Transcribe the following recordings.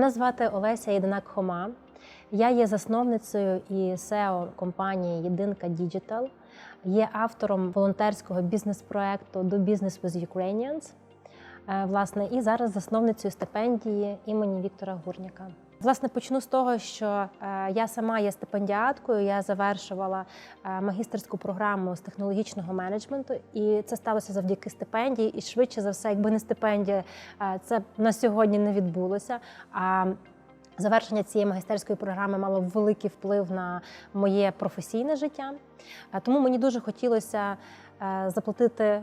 Мене звати Олеся Єдинак Хома. Я є засновницею і SEO компанії Єдинка Діджитал. Є автором волонтерського бізнес-проекту «Do Business with Ukrainians». Е, Власне, і зараз засновницею стипендії імені Віктора Гурняка. Власне, почну з того, що е, я сама є стипендіаткою. Я завершувала е, магістерську програму з технологічного менеджменту, і це сталося завдяки стипендії. І швидше за все, якби не стипендія, е, це на сьогодні не відбулося. А Завершення цієї магістерської програми мало великий вплив на моє професійне життя. Тому мені дуже хотілося заплатити е,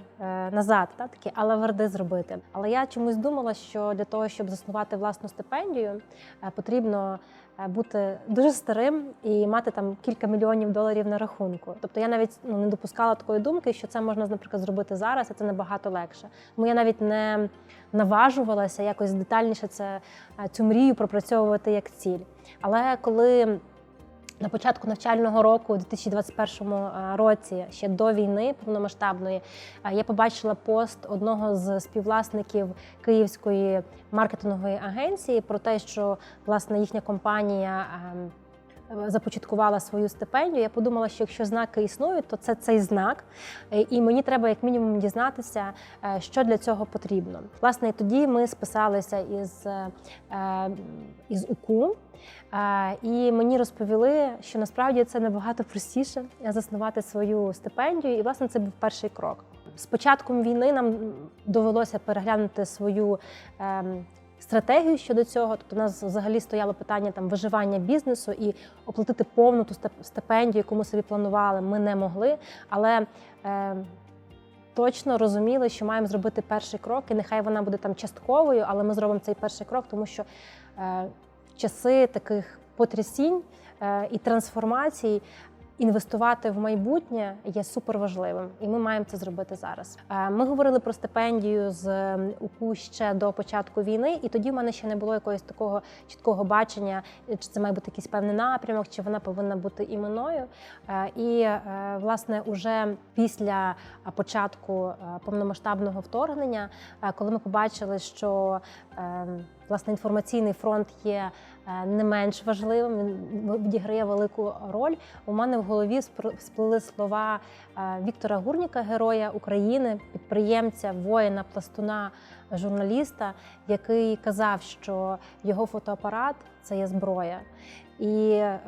назад, та, такі алаверди зробити. Але я чомусь думала, що для того, щоб заснувати власну стипендію, е, потрібно е, бути дуже старим і мати там кілька мільйонів доларів на рахунку. Тобто я навіть ну, не допускала такої думки, що це можна, наприклад, зробити зараз, і це набагато легше. Тому я навіть не наважувалася якось детальніше це е, цю мрію пропрацьовувати як ціль. Але коли на початку навчального року, у 2021 році, ще до війни повномасштабної, е, я побачила пост одного з співвласників Київської маркетингової агенції про те, що власне їхня компанія. Ем, Започаткувала свою стипендію. Я подумала, що якщо знаки існують, то це цей знак, Е, і мені треба як мінімум дізнатися, е, що для цього потрібно. Власне, і тоді ми списалися із, е, е, із УКУ. Е, І мені розповіли, що насправді це набагато простіше заснувати свою стипендію. І власне це був перший крок. З початком війни нам довелося переглянути свою ем, стратегію щодо цього. Тобто, у нас взагалі стояло питання там виживання бізнесу і оплатити повну ту стипендію, яку ми собі планували, ми не могли. Але е, точно розуміли, що маємо зробити перший крок, і нехай вона буде там частковою, але ми зробимо цей перший крок, тому що е, часи таких потрясінь е, і трансформацій. Інвестувати в майбутнє є суперважливим, і ми маємо це зробити зараз. Е, Ми говорили про стипендію з ем, УКУ ще до початку війни, і тоді в мене ще не було якогось такого чіткого бачення, чи це має бути якийсь певний напрямок, чи вона повинна бути іменною. Е, І е, власне, уже після е, початку е, повномасштабного вторгнення, е, коли ми побачили, що е, власне інформаційний фронт є е, не менш важливим, він відіграє велику роль. У мене в голові сплили слова е, Віктора Гурніка, героя України, підприємця, воїна, пластуна, журналіста, який казав, що його фотоапарат це є зброя. І е,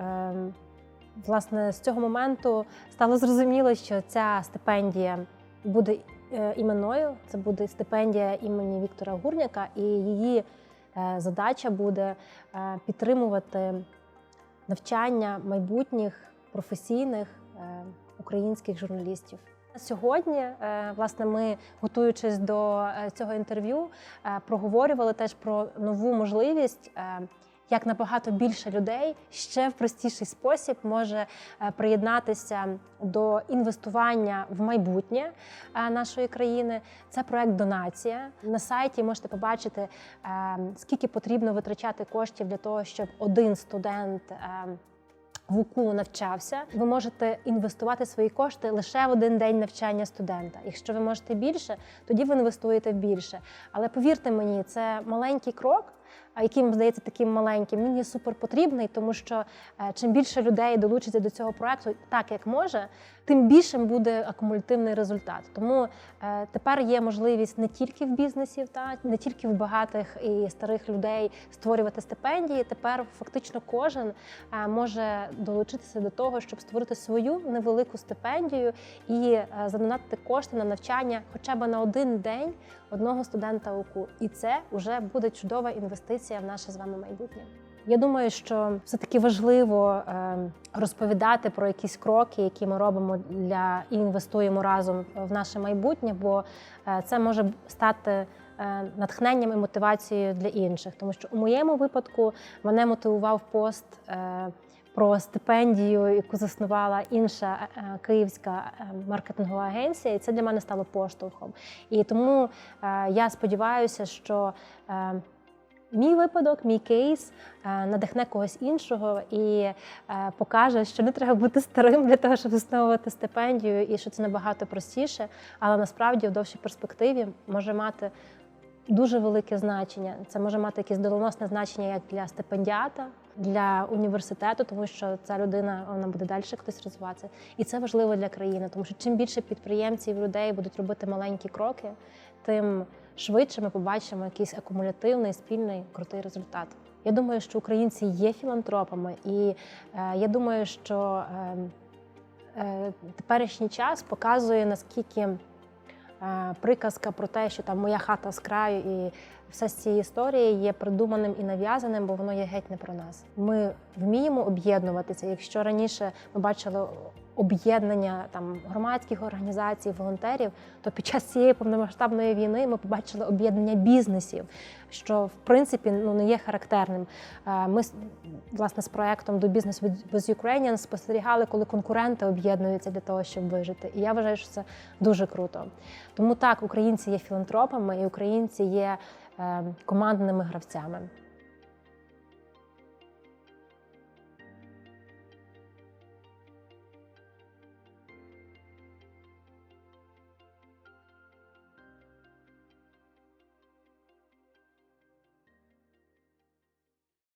власне з цього моменту стало зрозуміло, що ця стипендія буде е, іменною. Це буде стипендія імені Віктора Гурняка, і її задача буде е, підтримувати навчання майбутніх професійних е, українських журналістів. Сьогодні, е, власне, ми, готуючись до е, цього інтерв'ю, е, проговорювали теж про нову можливість. Як набагато більше людей ще в простіший спосіб може е, приєднатися до інвестування в майбутнє е, нашої країни. Це проект Донація. На сайті можете побачити, е, скільки потрібно витрачати коштів для того, щоб один студент. в УКУ навчався, ви можете інвестувати свої кошти лише в один день навчання студента. Якщо ви можете більше, тоді ви інвестуєте більше. Але повірте мені, це маленький крок, вам здається таким маленьким. Він є супер потрібний, тому що е, чим більше людей долучиться до цього проекту, так як може, тим більшим буде акумулятивний результат. Тому е, тепер є можливість не тільки в бізнесів, та не тільки в багатих і старих людей створювати стипендії. Тепер фактично кожен е, може долучитися до того, щоб створити свою невелику стипендію і задонатити кошти на навчання хоча б на один день одного студента УКУ. І це вже буде чудова інвестиція в наше з вами майбутнє. Я думаю, що все таки важливо е, розповідати про якісь кроки, які ми робимо для і інвестуємо разом в наше майбутнє, бо е, це може стати е, натхненням і мотивацією для інших. Тому що у моєму випадку мене мотивував пост. Про стипендію, яку заснувала інша київська маркетингова агенція, і це для мене стало поштовхом. І тому я сподіваюся, що Мій випадок, мій кейс е, надихне когось іншого і е, покаже, що не треба бути старим для того, щоб засновувати стипендію, і що це набагато простіше, але насправді в довшій перспективі може мати дуже велике значення. Це може мати якесь доленосне значення як для стипендіата, для університету, тому що ця людина вона буде далі хтось розвиватися. І це важливо для країни, тому що чим більше підприємців, людей будуть робити маленькі кроки, тим швидше ми побачимо якийсь акумулятивний, спільний крутий результат. Я думаю, що українці є філантропами, і е, я думаю, що е, е, теперішній час показує наскільки е, приказка про те, що там моя хата з краю і все з цієї історії є придуманим і нав'язаним, бо воно є геть не про нас. Ми вміємо об'єднуватися. Якщо раніше ми бачили об'єднання там громадських організацій, волонтерів, то під час цієї повномасштабної війни ми побачили об'єднання бізнесів, що в принципі ну не є характерним. Е, Ми власне з проектом до бізнес with Ukrainians спостерігали, коли конкуренти об'єднуються для того, щоб вижити. І я вважаю, що це дуже круто. Тому так, українці є філантропами, і українці є е, командними гравцями.